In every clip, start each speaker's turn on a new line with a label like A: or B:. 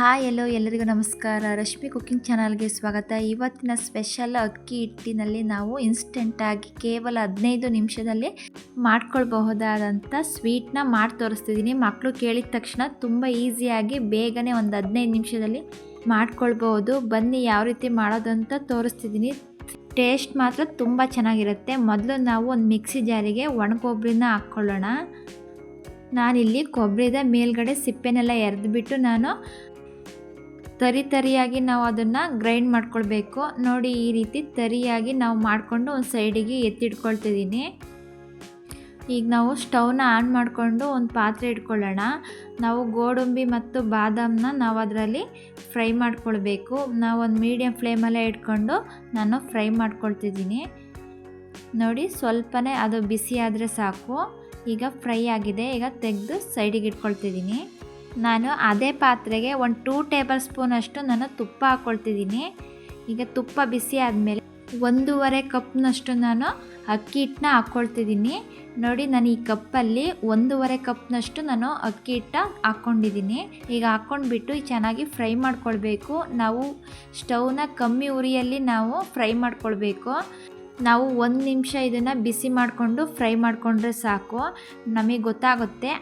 A: Hi ಎಲ್ಲೋ ಎಲ್ಲರಿಗೂ ನಮಸ್ಕಾರ. Rashmi cooking ಚಾನಲ್ಗೆ ಸ್ವಾಗತ. ಇವತ್ತಿನ ಸ್ಪೆಷಲ್ ಅಕ್ಕಿ ಹಿಟ್ಟಿನಲ್ಲಿ ನಾವು ಇನ್ಸ್ಟೆಂಟಾಗಿ ಕೇವಲ ಹದಿನೈದು ನಿಮಿಷದಲ್ಲಿ ಮಾಡ್ಕೊಳ್ಬಹುದಾದಂಥ ಸ್ವೀಟ್ನ ಮಾಡಿ ತೋರಿಸ್ತಿದ್ದೀನಿ. ಮಕ್ಕಳು ಕೇಳಿದ ತಕ್ಷಣ ತುಂಬ ಈಸಿಯಾಗಿ ಬೇಗನೆ ಒಂದು ಹದಿನೈದು ನಿಮಿಷದಲ್ಲಿ ಮಾಡ್ಕೊಳ್ಬಹುದು. ಬನ್ನಿ ಯಾವ ರೀತಿ ಮಾಡೋದು ಅಂತ ತೋರಿಸ್ತಿದ್ದೀನಿ. ಟೇಸ್ಟ್ ಮಾತ್ರ ತುಂಬ ಚೆನ್ನಾಗಿರುತ್ತೆ. ಮೊದಲು ನಾವು ಒಂದು ಮಿಕ್ಸಿ ಜಾರಿಗೆ ಒಣಕೊಬ್ಬರಿನ ಹಾಕ್ಕೊಳ್ಳೋಣ. ನಾನಿಲ್ಲಿ ಕೊಬ್ಬರಿದ ಮೇಲ್ಗಡೆ ಸಿಪ್ಪೆನೆಲ್ಲ ಎರೆದ್ಬಿಟ್ಟು ನಾನು ತರಿ ತರಿಯಾಗಿ ನಾವು ಅದನ್ನು ಗ್ರೈಂಡ್ ಮಾಡ್ಕೊಳ್ಬೇಕು. ನೋಡಿ ಈ ರೀತಿ ತರಿಯಾಗಿ ನಾವು ಮಾಡಿಕೊಂಡು ಒಂದು ಸೈಡಿಗೆ ಎತ್ತಿಟ್ಕೊಳ್ತಿದ್ದೀನಿ ಈಗ ನಾವು ಸ್ಟವ್ನ ಆನ್ ಮಾಡಿಕೊಂಡು ಒಂದು ಪಾತ್ರೆ ಇಟ್ಕೊಳ್ಳೋಣ. ನಾವು ಗೋಡಂಬಿ ಮತ್ತು ಬಾದಾಮನ್ನ ನಾವು ಅದರಲ್ಲಿ ಫ್ರೈ ಮಾಡ್ಕೊಳ್ಬೇಕು. ನಾವು ಒಂದು ಮೀಡಿಯಮ್ ಫ್ಲೇಮಲ್ಲೇ ಇಟ್ಕೊಂಡು ನಾನು ಫ್ರೈ ಮಾಡ್ಕೊಳ್ತಿದ್ದೀನಿ ನೋಡಿ ಸ್ವಲ್ಪನೇ ಅದು ಬಿಸಿ ಆದರೆ ಸಾಕು. ಈಗ ಫ್ರೈ ಆಗಿದೆ. ಈಗ ತೆಗೆದು ಸೈಡಿಗೆ ಇಟ್ಕೊಳ್ತಿದ್ದೀನಿ ನಾನು ಅದೇ ಪಾತ್ರೆಗೆ ಒಂದು ಟೂ ಟೇಬಲ್ ಸ್ಪೂನಷ್ಟು ನಾನು ತುಪ್ಪ ಹಾಕ್ಕೊಳ್ತಿದ್ದೀನಿ. ಈಗ ತುಪ್ಪ ಬಿಸಿ ಆದಮೇಲೆ ಒಂದೂವರೆ ಕಪ್ನಷ್ಟು ನಾನು ಅಕ್ಕಿ ಹಿಟ್ಟನ್ನ ಹಾಕ್ಕೊಳ್ತಿದ್ದೀನಿ. ನೋಡಿ, ನಾನು ಈ ಕಪ್ಪಲ್ಲಿ ಒಂದೂವರೆ ಕಪ್ನಷ್ಟು ನಾನು ಅಕ್ಕಿ ಹಿಟ್ಟ ಹಾಕ್ಕೊಂಡಿದ್ದೀನಿ. ಈಗ ಹಾಕ್ಕೊಂಡ್ಬಿಟ್ಟು ಚೆನ್ನಾಗಿ ಫ್ರೈ ಮಾಡ್ಕೊಳ್ಬೇಕು. ನಾವು ಸ್ಟವ್ನ ಕಮ್ಮಿ ಉರಿಯಲ್ಲಿ ನಾವು ಫ್ರೈ ಮಾಡ್ಕೊಳ್ಬೇಕು. ನಾವು ಒಂದು ನಿಮಿಷ ಇದನ್ನು ಬಿಸಿ ಮಾಡಿಕೊಂಡು ಫ್ರೈ ಮಾಡಿಕೊಂಡ್ರೆ ಸಾಕು. ನಮಗೆ ಗೊತ್ತಾಗುತ್ತೆ.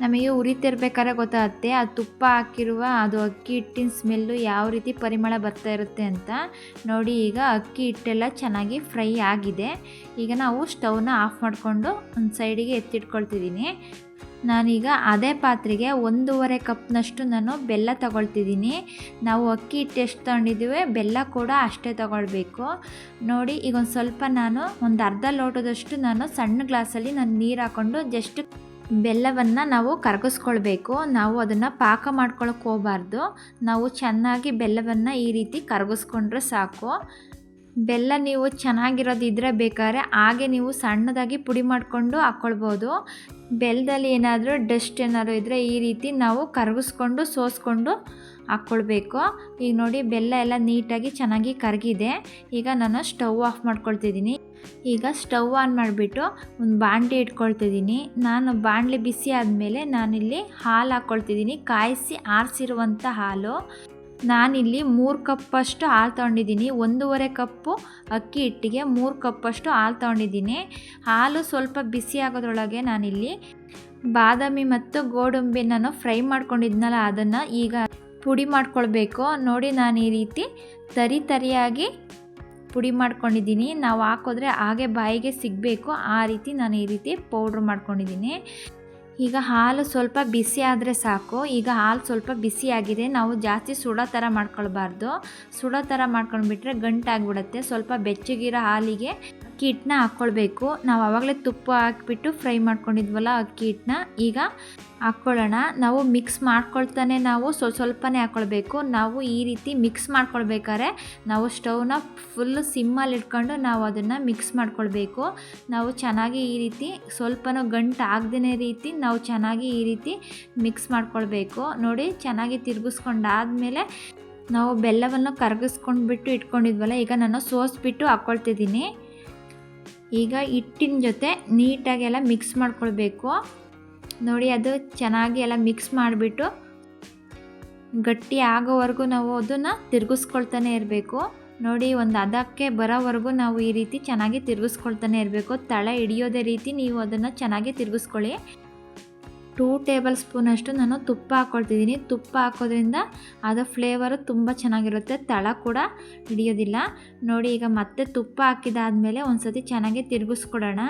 A: ನಮಗೆ ಉರಿತಿರ್ಬೇಕಾದ್ರೆ ಗೊತ್ತಾಗುತ್ತೆ ಆ ತುಪ್ಪ ಹಾಕಿರುವ, ಅದು ಅಕ್ಕಿ ಹಿಟ್ಟಿನ ಸ್ಮೆಲ್ಲು ಯಾವ ರೀತಿ ಪರಿಮಳ ಬರ್ತಾ ಇರುತ್ತೆ ಅಂತ ನೋಡಿ, ಈಗ ಅಕ್ಕಿ ಹಿಟ್ಟೆಲ್ಲ ಚೆನ್ನಾಗಿ ಫ್ರೈ ಆಗಿದೆ. ಈಗ ನಾವು ಸ್ಟವ್ನ ಆಫ್ ಮಾಡಿಕೊಂಡು ಒಂದು ಸೈಡಿಗೆ ಎತ್ತಿಟ್ಕೊಳ್ತಿದ್ದೀನಿ. ನಾನೀಗ ಅದೇ ಪಾತ್ರೆಗೆ ಒಂದೂವರೆ ಕಪ್ನಷ್ಟು ನಾನು ಬೆಲ್ಲ ತಗೊಳ್ತಿದ್ದೀನಿ. ನಾವು ಅಕ್ಕಿ ಹಿಟ್ಟು ಎಷ್ಟು ತೊಗೊಂಡಿದ್ದೀವಿ ಬೆಲ್ಲ ಕೂಡ ಅಷ್ಟೇ ತಗೊಳ್ಬೇಕು. ನೋಡಿ, ಈಗ ಒಂದು ಸ್ವಲ್ಪ ನಾನು ಒಂದು ಅರ್ಧ ಲೋಟದಷ್ಟು ನಾನು ಸಣ್ಣ ಗ್ಲಾಸಲ್ಲಿ ನಾನು ನೀರು ಹಾಕ್ಕೊಂಡು ಜಸ್ಟ್ ಬೆಲ್ಲವನ್ನು ನಾವು ಕರಗಿಸ್ಕೊಳ್ಬೇಕು. ನಾವು ಅದನ್ನು ಪಾಕ ಮಾಡ್ಕೊಳಕ್ಕೆ ಹೋಗಬಾರ್ದು. ನಾವು ಚೆನ್ನಾಗಿ ಬೆಲ್ಲವನ್ನು ಈ ರೀತಿ ಕರಗಿಸ್ಕೊಂಡ್ರೆ ಸಾಕು. ಬೆಲ್ಲ ನೀವು ಚೆನ್ನಾಗಿರೋದು ಇದ್ರೆ ಬೇಕಾದ್ರೆ ಹಾಗೆ ನೀವು ಸಣ್ಣದಾಗಿ ಪುಡಿ ಮಾಡಿಕೊಂಡು ಹಾಕ್ಕೊಳ್ಬೋದು ಬೆಲ್ಲದಲ್ಲಿ ಏನಾದರೂ ಡಸ್ಟ್ ಏನಾದರೂ ಇದ್ದರೆ ಈ ರೀತಿ ನಾವು ಕರಗಿಸ್ಕೊಂಡು, ಸೋಸ್ಕೊಂಡು ಹಾಕ್ಕೊಳ್ಬೇಕು ಈಗ ನೋಡಿ ಬೆಲ್ಲ ಎಲ್ಲ ನೀಟಾಗಿ ಚೆನ್ನಾಗಿ ಕರಗಿದೆ. ಈಗ ನಾನು ಸ್ಟವ್ ಆಫ್ ಮಾಡ್ಕೊಳ್ತಿದ್ದೀನಿ. ಈಗ ಸ್ಟವ್ ಆನ್ ಮಾಡಿಬಿಟ್ಟು ಒಂದು ಬಾಣಲಿ ಇಟ್ಕೊಳ್ತಿದ್ದೀನಿ. ನಾನು ಬಾಣಲಿ ಬಿಸಿ ಆದಮೇಲೆ ನಾನಿಲ್ಲಿ ಹಾಲು ಹಾಕ್ಕೊಳ್ತಿದ್ದೀನಿ ಕಾಯಿಸಿ ಆರಿಸಿರುವಂಥ ಹಾಲು. ನಾನಿಲ್ಲಿ ಮೂರು ಕಪ್ಪಷ್ಟು ಹಾಲು ತೊಗೊಂಡಿದ್ದೀನಿ. ಒಂದೂವರೆ ಕಪ್ಪು ಅಕ್ಕಿ ಹಿಟ್ಟಿಗೆ ಮೂರು ಕಪ್ಪಷ್ಟು ಹಾಲು ತೊಗೊಂಡಿದ್ದೀನಿ. ಹಾಲು ಸ್ವಲ್ಪ ಬಿಸಿ ಆಗೋದ್ರೊಳಗೆ ನಾನಿಲ್ಲಿ ಬಾದಾಮಿ ಮತ್ತು ಗೋಡಂಬಿ ನಾನು ಫ್ರೈ ಮಾಡ್ಕೊಂಡಿದ್ನಲ್ಲ, ಅದನ್ನು ಈಗ ಪುಡಿ ಮಾಡ್ಕೊಳ್ಬೇಕು. ನೋಡಿ ನಾನು ಈ ರೀತಿ ತರಿ ತರಿಯಾಗಿ ಪುಡಿ ಮಾಡ್ಕೊಂಡಿದ್ದೀನಿ. ನಾವು ಹಾಕಿದ್ರೆ ಹಾಗೆ ಬಾಯಿಗೆ ಸಿಗಬೇಕು. ಆ ರೀತಿ ನಾನು ಈ ರೀತಿ ಪೌಡ್ರ್ ಮಾಡ್ಕೊಂಡಿದ್ದೀನಿ. ಈಗ ಹಾಲು ಸ್ವಲ್ಪ ಬಿಸಿ ಆದರೆ ಸಾಕು. ಈಗ ಹಾಲು ಸ್ವಲ್ಪ ಬಿಸಿಯಾಗಿದೆ ನಾವು ಜಾಸ್ತಿ ಸುಡೋ ಥರ ಮಾಡ್ಕೊಳ್ಬಾರ್ದು. ಸುಡೋ ಥರ ಮಾಡ್ಕೊಂಡ್ಬಿಟ್ರೆ ಗಂಟಾಗ್ಬಿಡುತ್ತೆ. ಸ್ವಲ್ಪ ಬೆಚ್ಚಗಿರೋ ಹಾಲಿಗೆ ಅಕ್ಕಿ ಹಿಟ್ಟನ್ನ ಹಾಕ್ಕೊಳ್ಬೇಕು. ನಾವು ಆವಾಗಲೇ ತುಪ್ಪ ಹಾಕಿಬಿಟ್ಟು ಫ್ರೈ ಮಾಡ್ಕೊಂಡಿದ್ವಲ್ಲ ಅಕ್ಕಿ ಹಿಟ್ಟನ್ನ, ಈಗ ಹಾಕ್ಕೊಳ್ಳೋಣ. ನಾವು ಮಿಕ್ಸ್ ಮಾಡ್ಕೊಳ್ತಾನೆ ನಾವು ಸ್ವಲ್ಪ ಸ್ವಲ್ಪನೇ ಹಾಕ್ಕೊಳ್ಬೇಕು. ನಾವು ಈ ರೀತಿ ಮಿಕ್ಸ್ ಮಾಡ್ಕೊಳ್ಬೇಕಾದ್ರೆ ನಾವು ಸ್ಟೌವ್ನ ಫುಲ್ ಸಿಮ್ಮಲ್ಲಿ ಇಟ್ಕೊಂಡು ನಾವು ಅದನ್ನು ಮಿಕ್ಸ್ ಮಾಡ್ಕೊಳ್ಬೇಕು. ನಾವು ಚೆನ್ನಾಗಿ ಈ ರೀತಿ ಸ್ವಲ್ಪನೂ ಗಂಟು ಆಗದೇ ರೀತಿ ನಾವು ಚೆನ್ನಾಗಿ ಈ ರೀತಿ ಮಿಕ್ಸ್ ಮಾಡ್ಕೊಳ್ಬೇಕು. ನೋಡಿ ಚೆನ್ನಾಗಿ ತಿರುಗಿಸ್ಕೊಂಡಾದ್ಮೇಲೆ ನಾವು ಬೆಲ್ಲವನ್ನು ಕರಗಿಸ್ಕೊಂಡ್ಬಿಟ್ಟು ಇಟ್ಕೊಂಡಿದ್ವಲ್ಲ, ಈಗ ನಾನು ಸೋಸ್ಬಿಟ್ಟು ಹಾಕ್ಕೊಳ್ತಿದ್ದೀನಿ. ಈಗ ಹಿಟ್ಟಿನ ಜೊತೆ ನೀಟಾಗೆಲ್ಲ ಮಿಕ್ಸ್ ಮಾಡ್ಕೊಳ್ಬೇಕು. ನೋಡಿ, ಅದು ಚೆನ್ನಾಗಿ ಎಲ್ಲ ಮಿಕ್ಸ್ ಮಾಡಿಬಿಟ್ಟು ಗಟ್ಟಿ ಆಗೋವರೆಗೂ ನಾವು ಅದನ್ನು ತಿರುಗಿಸ್ಕೊಳ್ತಾನೆ ಇರಬೇಕು. ನೋಡಿ, ಒಂದು ಅದಕ್ಕೆ ಬರೋವರೆಗೂ ನಾವು ಈ ರೀತಿ ಚೆನ್ನಾಗಿ ತಿರುಗಿಸ್ಕೊಳ್ತಾನೆ ಇರಬೇಕು. ತಳ ಹಿಡಿಯೋದೇ ರೀತಿ ನೀವು ಅದನ್ನು ಚೆನ್ನಾಗಿ ತಿರುಗಿಸ್ಕೊಳ್ಳಿ. ಟೂ ಟೇಬಲ್ ಸ್ಪೂನಷ್ಟು ನಾನು ತುಪ್ಪ ಹಾಕ್ಕೊಳ್ತಿದ್ದೀನಿ ತುಪ್ಪ ಹಾಕೋದ್ರಿಂದ ಅದು ಫ್ಲೇವರು ತುಂಬ ಚೆನ್ನಾಗಿರುತ್ತೆ. ತಳ ಕೂಡ ಹಿಡಿಯೋದಿಲ್ಲ. ನೋಡಿ, ಈಗ ಮತ್ತೆ ತುಪ್ಪ ಹಾಕಿದಾದಮೇಲೆ ಒಂದು ಸತಿ ಚೆನ್ನಾಗಿ ತಿರುಗಿಸ್ಕೊಡೋಣ.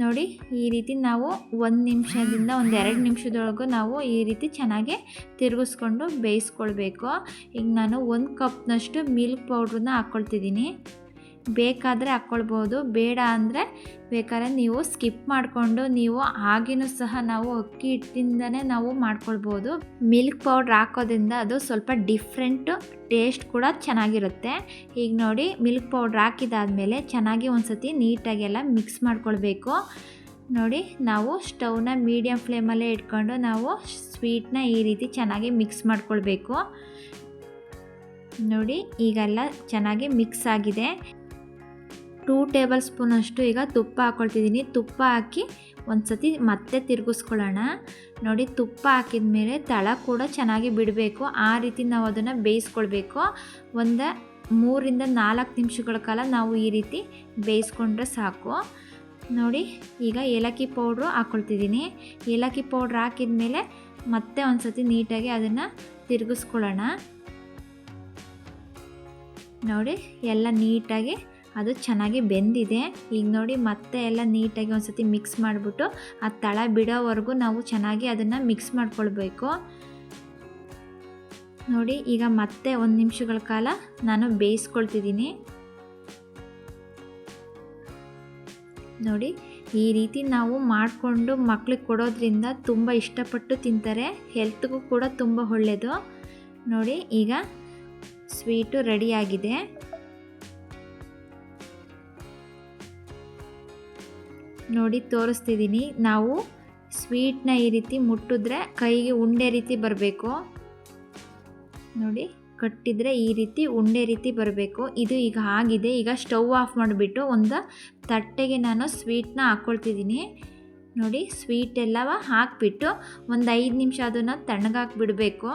A: ನೋಡಿ, ಈ ರೀತಿ ನಾವು ಒಂದು ನಿಮಿಷದಿಂದ ಒಂದು ಎರಡು ನಿಮಿಷದೊಳಗೂ ನಾವು ಈ ರೀತಿ ಚೆನ್ನಾಗಿ ತಿರುಗಿಸ್ಕೊಂಡು ಬೇಯಿಸ್ಕೊಳ್ಬೇಕು. ಈಗ ನಾನು ಒಂದು ಕಪ್ನಷ್ಟು ಮಿಲ್ಕ್ ಪೌಡ್ರನ್ನ ಹಾಕ್ಕೊಳ್ತಿದ್ದೀನಿ ಬೇಕಾದರೆ ಹಾಕ್ಕೊಳ್ಬೋದು ಬೇಡ ಅಂದರೆ ಬೇಕಾದ್ರೆ ನೀವು ಸ್ಕಿಪ್ ಮಾಡಿಕೊಂಡು ನೀವು ಆಗಿನೂ ಸಹ ನಾವು ಅಕ್ಕಿ ಹಿಟ್ಟಿಂದನೇ ನಾವು ಮಾಡ್ಕೊಳ್ಬೋದು. ಮಿಲ್ಕ್ ಪೌಡ್ರ್ ಹಾಕೋದ್ರಿಂದ ಅದು ಸ್ವಲ್ಪ ಡಿಫ್ರೆಂಟು ಟೇಸ್ಟ್ ಕೂಡ ಚೆನ್ನಾಗಿರುತ್ತೆ. ಈಗ ನೋಡಿ ಮಿಲ್ಕ್ ಪೌಡ್ರ್ ಹಾಕಿದಾದ್ಮೇಲೆ ಚೆನ್ನಾಗಿ ಒಂದು ಸತಿ ನೀಟಾಗೆಲ್ಲ ಮಿಕ್ಸ್ ಮಾಡ್ಕೊಳ್ಬೇಕು. ನೋಡಿ, ನಾವು ಸ್ಟವ್ನ ಮೀಡಿಯಮ್ ಫ್ಲೇಮಲ್ಲೇ ಇಟ್ಕೊಂಡು ನಾವು ಸ್ವೀಟ್ನ ಈ ರೀತಿ ಚೆನ್ನಾಗಿ ಮಿಕ್ಸ್ ಮಾಡ್ಕೊಳ್ಬೇಕು. ನೋಡಿ, ಈಗೆಲ್ಲ ಚೆನ್ನಾಗಿ ಮಿಕ್ಸ್ ಆಗಿದೆ. ಟೂ ಟೇಬಲ್ ಸ್ಪೂನಷ್ಟು ಈಗ ತುಪ್ಪ ಹಾಕ್ಕೊಳ್ತಿದ್ದೀನಿ ತುಪ್ಪ ಹಾಕಿ ಒಂದು ಸತಿ ಮತ್ತೆ ತಿರುಗಿಸ್ಕೊಳ್ಳೋಣ. ನೋಡಿ, ತುಪ್ಪ ಹಾಕಿದ ಮೇಲೆ ತಳ ಕೂಡ ಚೆನ್ನಾಗಿ ಬಿಡಬೇಕು. ಆ ರೀತಿ ನಾವು ಅದನ್ನು ಬೇಯಿಸ್ಕೊಳ್ಬೇಕು. ಒಂದು ಮೂರಿಂದ ನಾಲ್ಕು ನಿಮಿಷಗಳ ಕಾಲ ನಾವು ಈ ರೀತಿ ಬೇಯಿಸ್ಕೊಂಡ್ರೆ ಸಾಕು. ನೋಡಿ, ಈಗ ಏಲಕ್ಕಿ ಪೌಡ್ರು ಹಾಕ್ಕೊಳ್ತಿದ್ದೀನಿ ಏಲಕ್ಕಿ ಪೌಡ್ರ್ ಹಾಕಿದ ಮೇಲೆ ಮತ್ತೆ ಒಂದು ಸತಿ ನೀಟಾಗಿ ಅದನ್ನು ತಿರುಗಿಸ್ಕೊಳ್ಳೋಣ. ನೋಡಿ, ಎಲ್ಲ ನೀಟಾಗಿ ಅದು ಚೆನ್ನಾಗಿ ಬೆಂದಿದೆ. ಈಗ ನೋಡಿ ಮತ್ತೆ ಎಲ್ಲ ನೀಟಾಗಿ ಒಂದು ಸತಿ ಮಿಕ್ಸ್ ಮಾಡಿಬಿಟ್ಟು ಆ ತಳ ಬಿಡೋವರೆಗೂ ನಾವು ಚೆನ್ನಾಗಿ ಅದನ್ನು ಮಿಕ್ಸ್ ಮಾಡ್ಕೊಳ್ಬೇಕು. ನೋಡಿ ಈಗ ಮತ್ತೆ ಒಂದು ನಿಮಿಷಗಳ ಕಾಲ ನಾನು ಬೇಯಿಸ್ಕೊಳ್ತಿದ್ದೀನಿ. ನೋಡಿ ಈ ರೀತಿ ನಾವು ಮಾಡಿಕೊಂಡು ಮಕ್ಳಿಗೆ ಕೊಡೋದ್ರಿಂದ ತುಂಬ ಇಷ್ಟಪಟ್ಟು ತಿಂತಾರೆ. ಹೆಲ್ತ್ಗೂ ಕೂಡ ತುಂಬ ಒಳ್ಳೆಯದು ನೋಡಿ ಈಗ ಸ್ವೀಟು ರೆಡಿಯಾಗಿದೆ ನೋಡಿ ತೋರಿಸ್ತಿದ್ದೀನಿ. ನಾವು ಸ್ವೀಟ್ನ ಈ ರೀತಿ ಮುಟ್ಟಿದ್ರೆ ಕೈಗೆ ಉಂಡೆ ರೀತಿ ಬರಬೇಕು. ನೋಡಿ, ಕಟ್ಟಿದರೆ ಈ ರೀತಿ ಉಂಡೆ ರೀತಿ ಬರಬೇಕು. ಇದು ಈಗ ಆಗಿದೆ. ಈಗ ಸ್ಟವ್ ಆಫ್ ಮಾಡಿಬಿಟ್ಟು ಒಂದು ತಟ್ಟೆಗೆ ನಾನು ಸ್ವೀಟ್ನ ಹಾಕ್ಕೊಳ್ತಿದ್ದೀನಿ ನೋಡಿ ಸ್ವೀಟ್ ಎಲ್ಲವ ಹಾಕಿಬಿಟ್ಟು ಒಂದು ಐದು ನಿಮಿಷ ಅದನ್ನು ತಣ್ಣಗಾಕಿ ಬಿಡಬೇಕು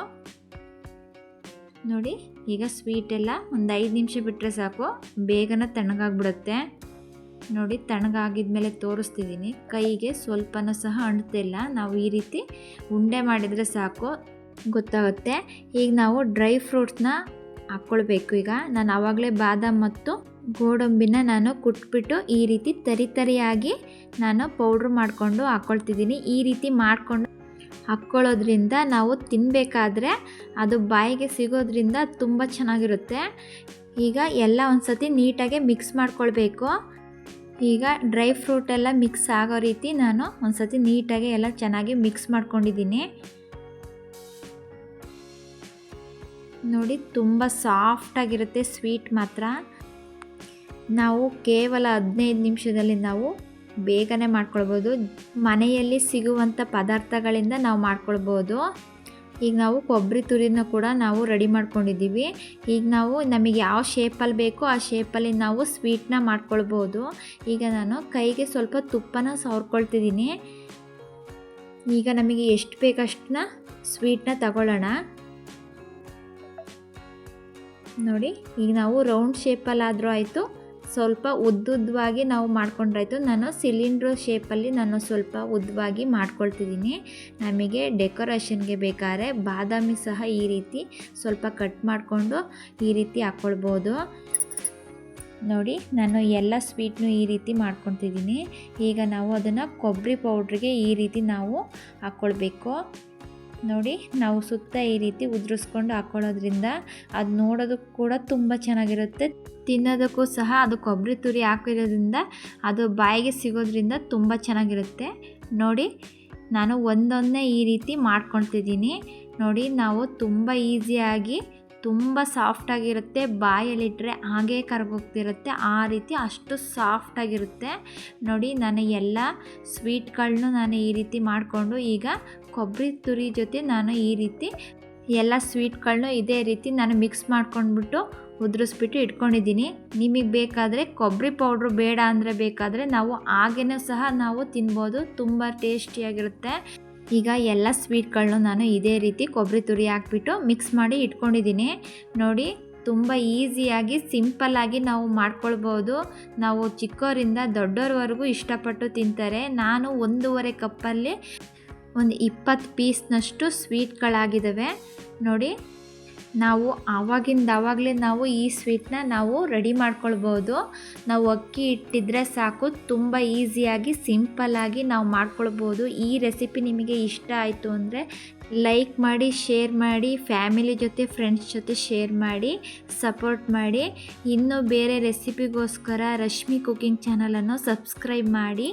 A: ನೋಡಿ, ಈಗ ಸ್ವೀಟ್ ಎಲ್ಲ ಒಂದು ಐದು ನಿಮಿಷ ಬಿಟ್ಟರೆ ಸಾಕು. ಬೇಗನೆ ತಣ್ಣಗಾಗ್ಬಿಡುತ್ತೆ. ನೋಡಿ ತಣ್ಣಗಾಗಿದ್ಮೇಲೆ ತೋರಿಸ್ತಿದ್ದೀನಿ ಕೈಗೆ ಸ್ವಲ್ಪನೂ ಸಹ ಅಂಟುತ್ತಿಲ್ಲ ನಾವು ಈ ರೀತಿ ಉಂಡೆ ಮಾಡಿದರೆ ಸಾಕು, ಗೊತ್ತಾಗುತ್ತೆ. ಈಗ ನಾವು ಡ್ರೈ ಫ್ರೂಟ್ಸ್ನ ಹಾಕ್ಕೊಳ್ಬೇಕು. ಈಗ ನಾನು ಆವಾಗಲೇ ಬಾದಾಮ್ ಮತ್ತು ಗೋಡಂಬಿನ ನಾನು ಕುಟ್ಬಿಟ್ಟು ಈ ರೀತಿ ತರಿ ತರಿಯಾಗಿ ನಾನು ಪೌಡ್ರ್ ಮಾಡಿಕೊಂಡು ಹಾಕ್ಕೊಳ್ತಿದ್ದೀನಿ ಈ ರೀತಿ ಮಾಡಿಕೊಂಡು ಹಾಕ್ಕೊಳ್ಳೋದ್ರಿಂದ ನಾವು ತಿನ್ನಬೇಕಾದ್ರೆ ಅದು ಬಾಯಿಗೆ ಸಿಗೋದ್ರಿಂದ ತುಂಬ ಚೆನ್ನಾಗಿರುತ್ತೆ. ಈಗ ಎಲ್ಲ ಒಂದು ಸತಿ ನೀಟಾಗಿ ಮಿಕ್ಸ್ ಮಾಡ್ಕೊಳ್ಬೇಕು. ಈಗ ಡ್ರೈ ಫ್ರೂಟ್ ಎಲ್ಲ ಮಿಕ್ಸ್ ಆಗೋ ರೀತಿ ನಾನು ಒಂದು ಸತಿ ನೀಟಾಗಿ ಎಲ್ಲ ಚೆನ್ನಾಗಿ ಮಿಕ್ಸ್ ಮಾಡ್ಕೊಂಡಿದ್ದೀನಿ. ನೋಡಿ, ತುಂಬ ಸಾಫ್ಟಾಗಿರುತ್ತೆ ಸ್ವೀಟ್ ಮಾತ್ರ. ನಾವು ಕೇವಲ ಹದಿನೈದು ನಿಮಿಷದಲ್ಲಿ ನಾವು ಬೇಗನೆ ಮಾಡ್ಕೊಳ್ಬೋದು. ಮನೆಯಲ್ಲಿ ಸಿಗುವಂಥ ಪದಾರ್ಥಗಳಿಂದ ನಾವು ಮಾಡ್ಕೊಳ್ಬೋದು. ಈಗ ನಾವು ಕೊಬ್ಬರಿ ತುರಿನ ಕೂಡ ನಾವು ರೆಡಿ ಮಾಡ್ಕೊಂಡಿದ್ದೀವಿ. ಈಗ ನಾವು ನಮಗೆ ಯಾವ ಶೇಪಲ್ಲಿ ಬೇಕೋ ಆ ಶೇಪಲ್ಲಿ ನಾವು ಸ್ವೀಟ್ನ ಮಾಡ್ಕೊಳ್ಬೋದು. ಈಗ ನಾನು ಕೈಗೆ ಸ್ವಲ್ಪ ತುಪ್ಪನ ಸವರ್ಕೊಳ್ತಿದ್ದೀನಿ. ಈಗ ನಮಗೆ ಎಷ್ಟು ಬೇಕಷ್ಟನ್ನ ಸ್ವೀಟ್ನ ತಗೊಳ್ಳೋಣ. ನೋಡಿ, ಈಗ ನಾವು ರೌಂಡ್ ಶೇಪಲ್ಲಾದರೂ ಆಯಿತು. ಸ್ವಲ್ಪ ಉದ್ದುದ್ದವಾಗಿ ನಾವು ಮಾಡ್ಕೊಂಡ್ರಾಯ್ತು. ನಾನು ಸಿಲಿಂಡ್ರ್ ಶೇಪಲ್ಲಿ ನಾನು ಸ್ವಲ್ಪ ಉದ್ದವಾಗಿ ಮಾಡ್ಕೊಳ್ತಿದ್ದೀನಿ. ನಮಗೆ ಡೆಕೋರೇಷನ್ಗೆ ಬೇಕಾದ್ರೆ ಬಾದಾಮಿ ಸಹ ಈ ರೀತಿ ಸ್ವಲ್ಪ ಕಟ್ ಮಾಡಿಕೊಂಡು ಈ ರೀತಿ ಹಾಕ್ಕೊಳ್ಬೋದು ನೋಡಿ, ನಾನು ಎಲ್ಲ ಸ್ವೀಟ್ನು ಈ ರೀತಿ ಮಾಡ್ಕೊತಿದ್ದೀನಿ ಈಗ ನಾವು ಅದನ್ನು ಕೊಬ್ಬರಿ ಪೌಡ್ರಿಗೆ ಈ ರೀತಿ ನಾವು ಹಾಕ್ಕೊಳ್ಬೇಕು ನೋಡಿ, ನಾವು ಸುತ್ತ ಈ ರೀತಿ ಉದುರಿಸ್ಕೊಂಡು ಹಾಕ್ಕೊಳ್ಳೋದ್ರಿಂದ ಅದು ನೋಡೋದಕ್ಕೆ ಕೂಡ ತುಂಬ ಚೆನ್ನಾಗಿರುತ್ತೆ. ತಿನ್ನೋದಕ್ಕೂ ಸಹ ಅದು ಕೊಬ್ಬರಿ ತುರಿ ಹಾಕಿರೋದ್ರಿಂದ ಅದು ಬಾಯಿಗೆ ಸಿಗೋದ್ರಿಂದ ತುಂಬ ಚೆನ್ನಾಗಿರುತ್ತೆ. ನೋಡಿ, ನಾನು ಒಂದೊಂದೇ ಈ ರೀತಿ ಮಾಡ್ಕೊಳ್ತಿದ್ದೀನಿ. ನೋಡಿ, ನಾವು ತುಂಬ ಈಸಿಯಾಗಿ ತುಂಬ ಸಾಫ್ಟಾಗಿರುತ್ತೆ ಬಾಯಲ್ಲಿಟ್ಟರೆ ಹಾಗೇ ಕರ್ಗೋಗ್ತಿರುತ್ತೆ. ಆ ರೀತಿ ಅಷ್ಟು ಸಾಫ್ಟಾಗಿರುತ್ತೆ ನೋಡಿ, ನಾನು ಎಲ್ಲ ಸ್ವೀಟ್ಗಳನ್ನೂ ನಾನು ಈ ರೀತಿ ಮಾಡಿಕೊಂಡು ಈಗ ಕೊಬ್ಬರಿ ತುರಿ ಜೊತೆ ನಾನು ಈ ರೀತಿ ಎಲ್ಲ ಸ್ವೀಟ್ಗಳನ್ನೂ ಇದೇ ರೀತಿ ನಾನು ಮಿಕ್ಸ್ ಮಾಡ್ಕೊಂಡ್ಬಿಟ್ಟು ಉದುರಿಸ್ಬಿಟ್ಟು ಇಟ್ಕೊಂಡಿದ್ದೀನಿ. ನಿಮಗೆ ಬೇಕಾದರೆ ಕೊಬ್ಬರಿ ಪೌಡ್ರು ಬೇಡ ಅಂದರೆ ಬೇಕಾದರೆ ನಾವು ಹಾಗೇನೂ ಸಹ ನಾವು ತಿನ್ಬೋದು. ತುಂಬ ಟೇಸ್ಟಿಯಾಗಿರುತ್ತೆ ಈಗ ಎಲ್ಲ ಸ್ವೀಟ್ಗಳನ್ನೂ ನಾನು ಇದೇ ರೀತಿ ಕೊಬ್ಬರಿ ತುರಿ ಹಾಕ್ಬಿಟ್ಟು ಮಿಕ್ಸ್ ಮಾಡಿ ಇಟ್ಕೊಂಡಿದ್ದೀನಿ. ನೋಡಿ, ತುಂಬ ಈಸಿಯಾಗಿ, ಸಿಂಪಲ್ಲಾಗಿ ನಾವು ಮಾಡ್ಕೊಳ್ಬೋದು. ನಾವು ಚಿಕ್ಕವರಿಂದ ದೊಡ್ಡೋರವರೆಗೂ ಇಷ್ಟಪಟ್ಟು ತಿಂತಾರೆ. ನಾನು ಒಂದೂವರೆ ಕಪ್ಪಲ್ಲಿ ಒಂದು ಇಪ್ಪತ್ತು ಪೀಸ್ನಷ್ಟು ಸ್ವೀಟ್ಗಳಾಗಿದ್ದಾವೆ. ನೋಡಿ ನಾವು ಆವಾಗಿಂದ ಆವಾಗಲೇ ನಾವು ಈ ಸ್ವೀಟ್ನ ನಾವು ರೆಡಿ ಮಾಡ್ಕೊಳ್ಬೋದು. ನಾವು ಅಕ್ಕಿ ಇಟ್ಟಿದ್ರೆ ಸಾಕು, ತುಂಬ ಈಸಿಯಾಗಿ ಸಿಂಪಲ್ಲಾಗಿ ನಾವು ಮಾಡ್ಕೊಳ್ಬೋದು. ಈ ರೆಸಿಪಿ ನಿಮಗೆ ಇಷ್ಟ ಆಯಿತು ಅಂದರೆ ಲೈಕ್ ಮಾಡಿ ಶೇರ್ ಮಾಡಿ ಫ್ಯಾಮಿಲಿ ಜೊತೆ ಫ್ರೆಂಡ್ಸ್ ಜೊತೆ ಶೇರ್ ಮಾಡಿ ಸಪೋರ್ಟ್ ಮಾಡಿ. ಇನ್ನೂ ಬೇರೆ ರೆಸಿಪಿಗೋಸ್ಕರ ರಶ್ಮಿ ಕುಕಿಂಗ್ ಚಾನಲನ್ನು ಸಬ್ಸ್ಕ್ರೈಬ್ ಮಾಡಿ.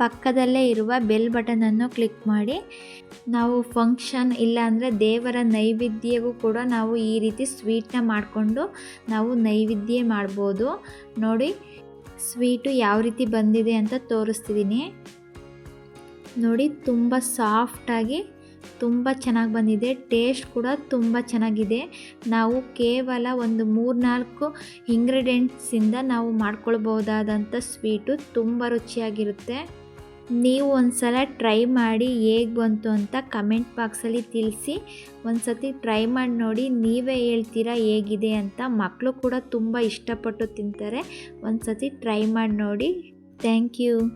A: ಪಕ್ಕದಲ್ಲೇ ಇರುವ ಬೆಲ್ ಬಟನನ್ನು ಕ್ಲಿಕ್ ಮಾಡಿ. ನಾವು ಫಂಕ್ಷನ್ ಇಲ್ಲ ಅಂದರೆ ದೇವರ ನೈವೇದ್ಯಗೂ ಕೂಡ ನಾವು ಈ ರೀತಿ ಸ್ವೀಟ್ನ ಮಾಡಿಕೊಂಡು ನಾವು ನೈವೇದ್ಯ ಮಾಡ್ಬೋದು. ನೋಡಿ ಸ್ವೀಟು ಯಾವ ರೀತಿ ಬಂದಿದೆ ಅಂತ ತೋರಿಸ್ತಿದ್ದೀನಿ ನೋಡಿ, ತುಂಬ ಸಾಫ್ಟಾಗಿ ತುಂಬ ಚೆನ್ನಾಗಿ ಬಂದಿದೆ. ಟೇಸ್ಟ್ ಕೂಡ ತುಂಬ ಚೆನ್ನಾಗಿದೆ. ನಾವು ಕೇವಲ ಒಂದು ಮೂರ್ನಾಲ್ಕು ಇಂಗ್ರೀಡಿಯೆಂಟ್ಸಿಂದ ನಾವು ಮಾಡ್ಕೊಳ್ಬೋದಾದಂಥ ಸ್ವೀಟು ತುಂಬ ರುಚಿಯಾಗಿರುತ್ತೆ. ನೀವು ಒಂದ್ಸಲ ಟ್ರೈ ಮಾಡಿ ಹೇಗೆ ಬಂತು ಅಂತ ಕಮೆಂಟ್ ಬಾಕ್ಸಲ್ಲಿ ತಿಳಿಸಿ. ಒಂದ್ಸತಿ ಟ್ರೈ ಮಾಡಿ ನೋಡಿ ನೀವೇ ಹೇಳ್ತೀರಾ ಹೇಗಿದೆ ಅಂತ ಮಕ್ಕಳು ಕೂಡ ತುಂಬ ಇಷ್ಟಪಟ್ಟು ತಿಂತಾರೆ. ಒಂದ್ಸತಿ ಟ್ರೈ ಮಾಡಿ ನೋಡಿ. Thank you